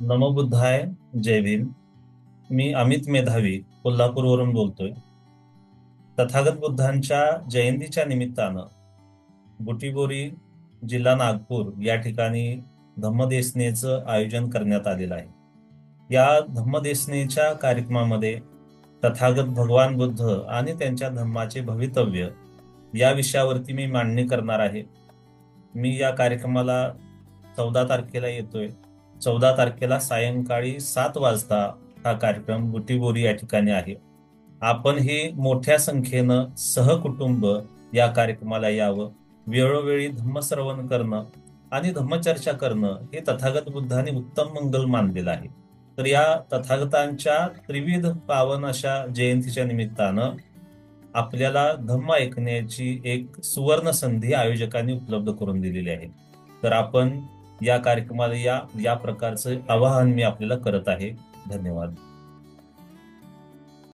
नमोबुद्धाय जय भीम. मी अमित मेधावी कोल्हापूरवरून बोलतोय. तथागत बुद्धांच्या जयंतीच्या निमित्तानं बुटीबोरी जिल्हा नागपूर या ठिकाणी धम्मदेसनेचं आयोजन करण्यात आलेलं आहे. या धम्मदेसनेच्या कार्यक्रमामध्ये तथागत भगवान बुद्ध आणि त्यांच्या धम्माचे भवितव्य या विषयावरती मी मांडणी करणार आहे. मी या कार्यक्रमाला चौदा तारखेला येतोय. चौदा तारखेला सायंकाळी सात वाजता हा कार्यक्रम बुटीबोरी या ठिकाणी आहे. आपण हे मोठ्या संख्येनं सहकुटुंब या कार्यक्रमाला यावं. वेळोवेळी धम्मश्रवण करणं आणि धम्मचर्चा करणं हे तथागत बुद्धाने उत्तम मंगल मानलेलं आहे. तर या तथागतांच्या त्रिविध पावन अशा जयंतीच्या निमित्तानं आपल्याला धम्म ऐकण्याची एक सुवर्ण संधी आयोजकांनी उपलब्ध करून दिलेली आहे. तर आपण या कार्यक्रमाला या या प्रकारचं आवाहन मी आपल्याला करत आहे. धन्यवाद.